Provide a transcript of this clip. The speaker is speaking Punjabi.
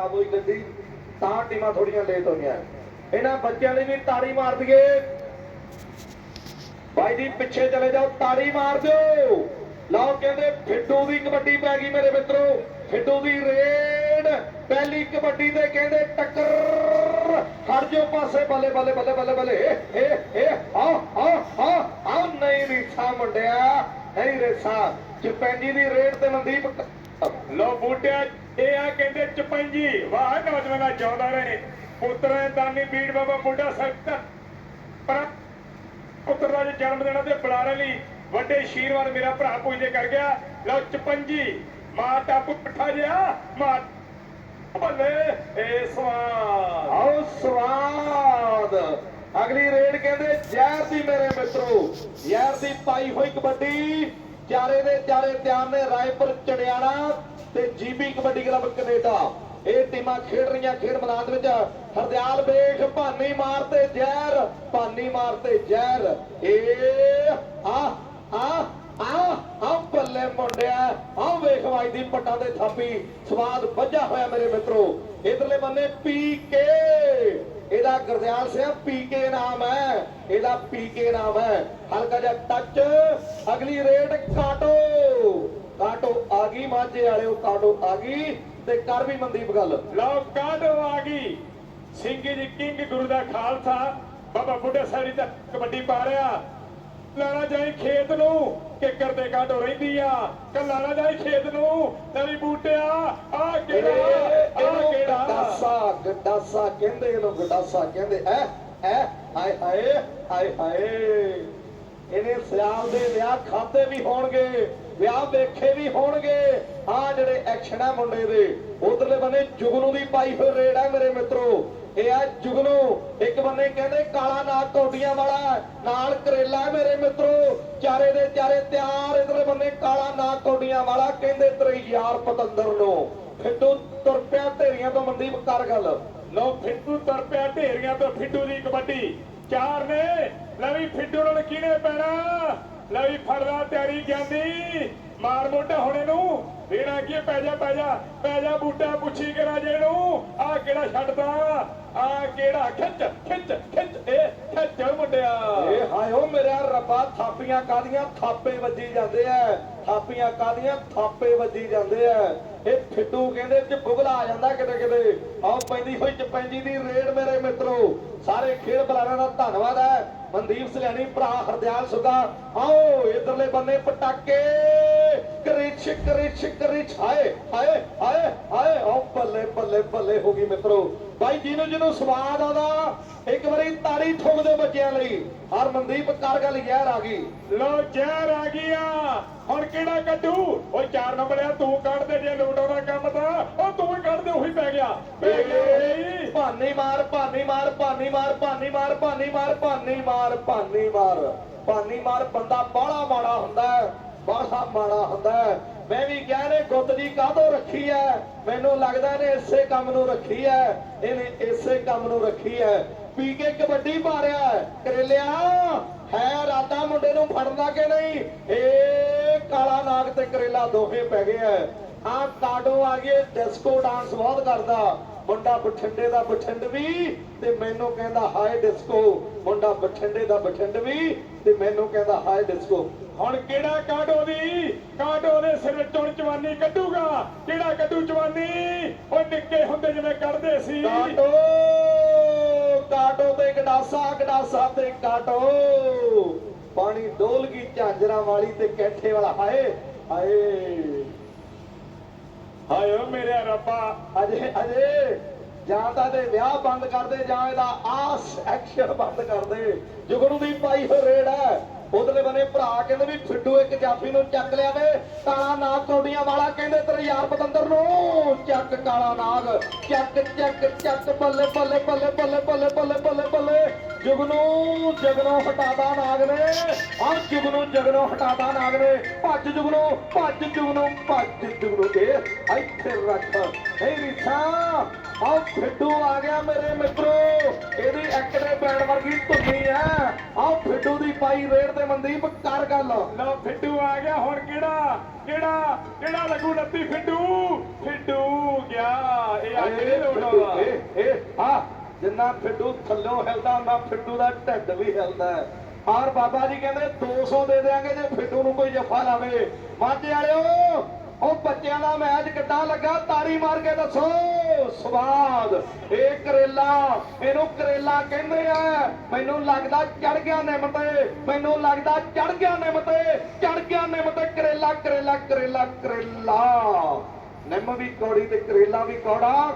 ਖਰਾਬ ਹੋਈ ਗੱਡੀ, ਤਾਂ ਟੀਮਾਂ ਥੋੜੀਆਂ ਲੇਟ ਹੋਈਆਂ। ਇਹਨਾਂ ਬੱਚਿਆਂ ਲਈ ਵੀ ਤਾੜੀ ਮਾਰ ਦਈਏ। ਭਾਈ ਜੀ, ਪਿੱਛੇ ਚਲੇ ਜਾਓ, ਤਾੜੀ ਮਾਰ ਦਿਓ। ਲਓ ਕਹਿੰਦੇ ਫਿੱਟੂ ਦੀ ਕਬੱਡੀ ਪੈ ਗਈ ਮੇਰੇ ਮਿੱਤਰੋ। ਫਿੱਟੂ ਦੀ ਰੇਡ, ਪਹਿਲੀ ਕਬੱਡੀ ਤੇ ਕਹਿੰਦੇ ਟੱਕਰ। ਹਰ ਜੋ ਪਾਸੇ, ਬੱਲੇ ਬੱਲੇ ਬੱਲੇ ਬੱਲੇ ਬੱਲੇ। ਏ ਏ ਆ ਆ ਆ ਆ ਨਹੀਂ ਰੀਸਾ ਮੁੰਡਿਆ, ਨਹੀਂ ਰੀਸਾ। ਚਪੈਂਜੀ ਦੀ ਰੇਡ ਤੇ ਮਨਦੀਪ ਕ- ਲੋ ਬੂਟਿਆ ਇਹ ਆ ਕਹਿੰਦੇ ਚਪੰਜੀ। ਵਾਹ, ਨੌਜਵਾਨਾਂ ਚਾਹੁੰਦਾ ਰਹੇ। ਪੁੱਤਰਾਂ ਦਾਨੀ ਬੀੜ ਬਾਬਾ ਬੁੱਢਾ ਸਾਹਿਬ ਪਰ ਪੁੱਤਰ ਦਾ ਜਨਮ ਦਿਨ ਤੇ ਬੁਲਾਰੇ ਲਈ ਵੱਡੇ ਆਸ਼ੀਰਵਾਦ ਮੇਰਾ ਭਰਾ ਪੁੱਜਦੇ ਕਰ ਗਿਆ। ਲਓ ਚਪੰਜੀ, ਮਾਂ ਟਾਪੂ ਪੱਠਾ ਜਿਆ ਮਾਂ ਬੱਲੇ ਏ ਸਵਾਦ। ਆਓ ਸਵਾਦ। ਅਗਲੀ ਰੇਡ ਕਹਿੰਦੇ, ਜ਼ਹਿਰ ਦੀ ਮੇਰੇ ਮਿੱਤਰੋ, ਜ਼ਹਿਰ ਦੀ ਪਾਈ ਹੋਈ ਕਬੱਡੀ। ਚਾਰੇ ਦੇ ਚਾਰੇ ਤਿਆਰ ਨੇ ਰਾਏਪੁਰ ਚੜਿਆਣਾ ਤੇ ਜੀਬੀ ਕਬੱਡੀ ਕਲੱਬ ਕੈਨੇਡਾ। ਇਹ ਟੀਮਾਂ ਖੇਡ ਰਹੀਆਂ ਖੇਡ ਮੈਦਾਨ ਦੇ ਵਿੱਚ। ਹਰਦਿਆਲ ਵੇਖ ਭਾਨੀ ਮਾਰ ਤੇ ਜ਼ਹਿਰ, ਭਾਨੀ ਮਾਰ ਤੇ ਜ਼ਹਿਰ। ਏ ਆ ਆ ਆ ਆ ਬੱਲੇ ਮੁੰਡਿਆ ਆ। ਵੇਖ ਵਾਈ ਪੱਟਾਂ ਦੇ ਥਾਪੀ। ਸਵਾਦ ਵੱਜਾ ਹੋਇਆ ਮੇਰੇ ਮਿੱਤਰੋ। ਇਧਰਲੇ ਬੰਨੇ ਪੀ ਕੇ। ਇਹਦਾ ਗੁਰਦਿਆਲ ਸਿੰਘ ਪੀ ਨਾਮ ਹੈ। ਇਹਦਾ ਪੀ ਨਾਮ ਹੈ। ਹਲਕਾ ਜਿਹਾ ਟੱਚ ਅਗਲੀ ਰੇਡ ਕਾਟੋ। ਕਾਟੋ ਆ ਗਈ ਮਾਝੇ ਵਾਲਿਓ, ਕਾਟੋ ਆ ਗਈ ਤੇ ਕਰ ਵੀ ਮਨਦੀਪ ਗੱਲ। ਲਓ ਕਾਢੋ ਆ ਗਈ। ਸਿੰਘੀ ਜੀ ਕਿੰਗ ਗੁਰੂ ਦਾ ਖਾਲਸਾ। ਬਾਬਾ ਬੁੱਢੇ ਸਾਹਿਬ ਦਾ ਕਬੱਡੀ ਪਾ ਰਿਹਾ। ਲਾਲਾ ਜਾਈ ਖੇਤ ਨੂੰ, ਕਿੱਕਰ ਤੇ ਕਾਢੋ ਰਹਿੰਦੀ ਆ। ਕੱਲਾ ਨਾ ਜਾਈ ਖੇਤ ਨੂੰ, ਤੇਰੀ ਬੂਟਿਆ, ਆ ਕਿਹੜਾ? ਗਡਾਸਾ ਕਹਿੰਦੇ ਇਹਨੂੰ ਗਡਾਸਾ ਕਹਿੰਦੇ, ਐ ਐ, ਹਾਏ ਹਾਏ ਹਾਏ ਹਾਏ। ਇਹਨੇ ਸਿਆਲ ਦੇ ਵਿਆਹ ਖਾਦੇ ਵੀ ਹੋਣਗੇ, ਵਿਆਹ ਵੇਖੇ ਵੀ ਹੋਣਗੇ। ਆ ਜਿਹੜੇ ਐਕਸ਼ਨ ਆ ਮੁੰਡੇ ਦੇ, ਉਧਰਲੇ ਬੰਨੇ ਜੁਗਨੂ ਦੀ ਪਾਈ ਹੋਈ ਰੇਡ ਆ ਮੇਰੇ ਮਿੱਤਰੋ। ਇਹ ਆ ਜੁਗਨੂ। ਇੱਕ ਬੰਨੇ ਕਹਿੰਦੇ ਕਾਲਾ ਨਾਗ ਕੌਡੀਆਂ ਵਾਲਾ, ਨਾਲ ਕਰੇਲਾ ਮੇਰੇ ਮਿੱਤਰੋ। ਚਾਰੇ ਦੇ ਚਾਰੇ ਤਿਆਰ, ਇਧਰਲੇ ਬੰਨੇ ਕਾਲਾ ਨਾਗ ਕੌਡੀਆਂ ਵਾਲਾ, ਕਹਿੰਦੇ ਤੇਰੇ ਯਾਰ ਪਤੰਦਰ ਨੂੰ। ਫਿੱਟੂ ਤੁਰ ਪਿਆ ਢੇਰੀਆਂ ਤੋਂ ਮਨਦੀਪ ਕਰ ਗੱਲ। ਲਓ ਫਿੱਟੂ ਤੁਰ ਪਿਆ ਢੇਰੀਆਂ ਤੋਂ, ਫਿੱਟੂ ਦੀ ਕਬੱਡੀ। ਚਾਰ ਨੇ, ਲੈ ਵੀ ਫਿੱਟੂ ਨਾਲ ਕਿਹਨੇ ਪੈਣਾ? ਲੈ ਵੀ ਫੜਦਾ ਤਿਆਰੀ ਜਾਂਦੀ ਮਾਰ ਮੋਟਾ ਹੁਣੇ ਨੂੰ ਦੇਣਾ ਕੀ ਪੈ ਜਾ ਪੈ ਜਾ ਪੈ ਜਾ ਬੂਟਾ, ਪੁੱਛੀ ਕੇ ਰਾਜੇ ਨੂੰ। ਆ ਕਿਹੜਾ ਛੱਡਦਾ? ਆ ਕਿਹੜਾ ਖਿੱਚ ਖਿੱਚ ਖਿੱਚ, ਇਹ ਖਿੱਚ ਮੁੰਡਿਆ ਏ ਹਾਏ ਓ ਮੇਰਾ ਰੱਬਾ ਥਾਪੀਆਂ ਕਾਦੀਆਂ ਥਾਪੇ ਵੱਜੀ ਜਾਂਦੇ ਐ ਥਾਪੀਆਂ ਕਾਦੀਆਂ ਥਾਪੇ ਵੱਜੀ ਜਾਂਦੇ ਐ ਇਹ ਫਿੱਟੂ ਕਹਿੰਦੇ ਚ ਬੁਗਲਾ ਆ ਜਾਂਦਾ ਕਿਤੇ ਕਿਤੇ। ਆਓ ਪੈਂਦੀ ਹੋਈ ਚ ਦੀ ਰੇਡ ਮੇਰੇ ਮਿੱਤਰੋ, ਸਾਰੇ ਖੇਡ ਬਲਾਰਾਂ ਦਾ ਧੰਨਵਾਦ ਹੈ। ਮਨਦੀਪ ਸਲਿਆਣੀ ਭਰਾ ਹਰਦਿਆਲ ਸੁਗਾ ਆਓ, ਇਧਰਲੇ ਬੰਨੇ ਪਟਾਕੇ। ਕਰਿਛ ਕਰਿਛ ਕਰਿਛ ਹਾਏ ਹਾਏ ਹਾਏ ਹਾਏ। ਆਓ, ਬੱਲੇ ਬੱਲੇ ਬੱਲੇ ਹੋ ਗਈ ਮਿੱਤਰੋ। ਬਾਈ ਜਿਹਨੂੰ ਜਿਹਨੂੰ ਸਵਾਦ ਆਉਂਦਾ ਇੱਕ ਵਾਰੀ ਤਾੜੀ ਠੋਕ ਬੱਚਿਆਂ ਲਈ। ਹਰ ਮਨਦੀਪ ਕਰ ਗੱਲ ਯਾਰ ਆ ਗਈ। ਲੋ ਜ਼ਹਿਰ ਆ ਗਿਆ ਹੁਣ ਕਿਹੜਾ ਕੱਢੂ? ਓਏ ਚਾਰ ਨੰਬਰ ਆ ਤੂੰ ਕੱਢ ਦੇ ਜੇ ਲੋਟੋ ਦਾ ਕੰਮ ਤਾਂ। ਉਹ ਤੂੰ ਹੀ ਕੱਢ ਦੇ ਉਹੀ ਪੈ ਗਿਆ। ਪੈ ਗਿਆ ਓਏ। ਭਾਨੀ ਮਾਰ ਭਾਨੀ ਮਾਰ ਭਾਨੀ ਮਾਰ ਭਾਨੀ ਮਾਰ ਭਾਨੀ ਮਾਰ ਭਾਨੀ ਮਾਰ ਭਾਨੀ ਮਾਰ। ਭਾਨੀ ਮਾਰ ਬੰਦਾ ਬਾਹਲਾ ਮਾੜਾ ਹੁੰਦਾ ਬਾਹਲਾ ਮਾੜਾ ਹੁੰਦਾ ਮੈਂ ਵੀ ਕਿਹਾ ਨੇ ਕਾਹਦੋਂ ਰੱਖੀ ਹੈ ਮੈਨੂੰ ਲੱਗਦਾ ਨੇ ਇਸੇ ਕੰਮ ਨੂੰ ਰੱਖੀ ਹੈ ਇਹਨੇ ਇਸੇ ਕੰਮ ਨੂੰ ਰੱਖੀ ਹੈ ਪੀ ਕੇ ਕਬੱਡੀ ਪਾ ਕਰੇਲਿਆ, ਹੈ ਰਾਤਾ ਮੁੰਡੇ ਨੂੰ ਫੜਨਾ ਕਿ ਨਹੀਂ? ਏ ਕਾਲਾ ਨਾਗ ਤੇ ਕਰੇਲਾ ਦੋਹੇ ਪੈ ਗਏ ਐ। ਆ ਕਾਡੋ ਆ ਗਏ ਡਿਸਕੋ ਡਾਂਸ ਬਹੁਤ ਕਰਦਾ। ਮੁੰਡਾ ਬਠਿੰਡੇ ਦਾ ਬਠਿੰਡਵੀ ਤੇ ਮੈਨੂੰ ਕਹਿੰਦਾ, ਹਾਏ ਡਿਸਕੋ। ਮੁੰਡਾ ਬਠਿੰਡੇ ਦਾ ਬਠਿੰਡਵੀ ਤੇ ਮੈਨੂੰ ਕਹਿੰਦਾ, ਹਾਏ ਡਿਸਕੋ। ਹੁਣ ਕਿਹੜਾ ਕਾਟੋ ਦੀ? ਕਾਟੋ ਦੇ ਸਿਰ ਵਿੱਚੋਂ ਜਵਾਨੀ ਕੱਢੂਗਾ। ਕਿਹੜਾ ਕੱਢੂ ਜਵਾਨੀ? ਓਏ ਨਿੱਕੇ ਹੁੰਦੇ ਜਿਵੇਂ ਕੱਢਦੇ ਸੀ। ਕਾਟੋ ਕਾਟੋ ਤੇ ਗਡਾਸਾ ਗਡਾਸਾ ਤੇ ਕਾਟੋ ਪਾਣੀ ਡੋਲ ਗਈ ਝਾਂਜਰਾਂ ਵਾਲੀ ਤੇ ਕੈਠੇ ਵਾਲਾ। ਹਾਏ ਹਾਏ। ਹਾਏ ਓ ਮੇਰੇ ਰੱਬਾ। ਅਜੇ ਅਜੇ। ਜਾਂ ਤਾਂ ਦੇ ਵਿਆਹ ਬੰਦ ਕਰਦੇ ਜਾਂ ਇਹਦਾ ਆਸ ਐਕਸ਼ਨ ਬੰਦ ਕਰਦੇ ਜੁਗਨੂ ਦੀ ਪਾਈ ਹੋਈ ਰੇਡ ਹੈ ਉਧਰਲੇ ਬਨੇ ਭਰਾ ਕਹਿੰਦੇ ਵੀ ਫਿੱਡੂ ਇੱਕ ਜਾਫੀ ਨੂੰ ਚੱਕ ਲਿਆ ਵੇ ਕਾਲਾ ਨਾਗ ਕੌਡੀਆਂ ਵਾਲਾ ਕਹਿੰਦੇ ਤੇਰੇ ਯਾਰ ਪਤੰਦਰ ਨੂੰ। ਚੱਕ ਕਾਲਾ ਨਾਗ, ਚੱਕ ਚੱਕ ਚੱਕ, ਬੱਲੇ ਬੱਲੇ ਬੱਲੇ ਬੱਲੇ ਬੱਲੇ ਬੱਲੇ ਬੱਲੇ ਬੱਲੇ। ਜੁਗਨੂ, ਜਗਨੋ ਹਟਾਦਾ ਨਾਗ ਨੇ। ਆ ਜੁਗਨੂ, ਜਗਨੋ ਹਟਾਦਾ ਨਾਗ ਨੇ। ਭੱਜ ਜੁਗਨੂ ਭੱਜ ਜੁਗਨੂ ਭੱਜ ਜੁਗਨੂ ਇਹ ਇੱਥੇ ਰੱਖ। ਨਹੀਂ ਰੀਠਾ ਆ ਫਿੱਡੂ ਆ ਗਿਆ ਮੇਰੇ ਮਿੱਤਰੋ। ਇਹਦੀ ਐਕਟਰੇ ਬੈਂਡ ਵਰਗੀ ਧੁੰਨੀ ਆ ਆ ਫਿੱਡੂ ਦੀ ਪਾਈ ਰੇਡ ਤੇ ਮਨਦੀਪ ਕਰ ਗੱਲ। ਲਓ ਫਿੱਟੂ ਆ ਗਿਆ ਹੁਣ ਕਿਹੜਾ? ਕਿਹੜਾ? ਕਿਹੜਾ ਲੱਗੂ ਨੱਤੀ ਫਿੱਟੂ? ਫਿੱਟੂ ਗਿਆ। ਇਹ ਆ ਇਹ ਇਹ ਆ ਜਿੰਨਾ ਫਿੱਟੂ ਥੱਲੋਂ ਹਿਲਦਾ ਨਾ ਫਿੱਟੂ ਦਾ ਢਿੱਡ ਵੀ ਹਿਲਦਾ ਹੈ। ਔਰ ਬਾਬਾ ਜੀ ਕਹਿੰਦੇ 200 ਦੇ ਦੇਾਂਗੇ ਜੇ ਫਿੱਟੂ ਨੂੰ ਕੋਈ ਜੱਫਾ ਲਾਵੇ। ਮਾਝੇ ਵਾਲਿਓ ਉਹ ਬੱਚਿਆਂ ਦਾ ਮੈਚ ਕਿੱਦਾਂ ਲੱਗਾ? ਤਾੜੀ ਮਾਰ ਕੇ ਦੱਸੋ। ਸਵਾਦ। ਇਹ ਕਰੇਲਾ, ਇਹਨੂੰ ਕਰੇਲਾ ਕਹਿੰਦੇ ਆ। ਮੈਨੂੰ ਲੱਗਦਾ ਚੜ ਗਿਆ ਨਿੰਮ ਤੇ। ਮੈਨੂੰ ਲੱਗਦਾ ਚੜ ਗਿਆ ਨਿੰਮ ਤੇ। ਚੜ ਗਿਆ ਨਿੰਮ ਤੇ। ਕਰੇਲਾ ਕਰੇਲਾ ਕਰੇਲਾ ਕਰੇਲਾ। ਨਿੰਮ ਵੀ ਕੌੜੀ ਤੇ ਕਰੇਲਾ ਵੀ ਕੌੜਾ।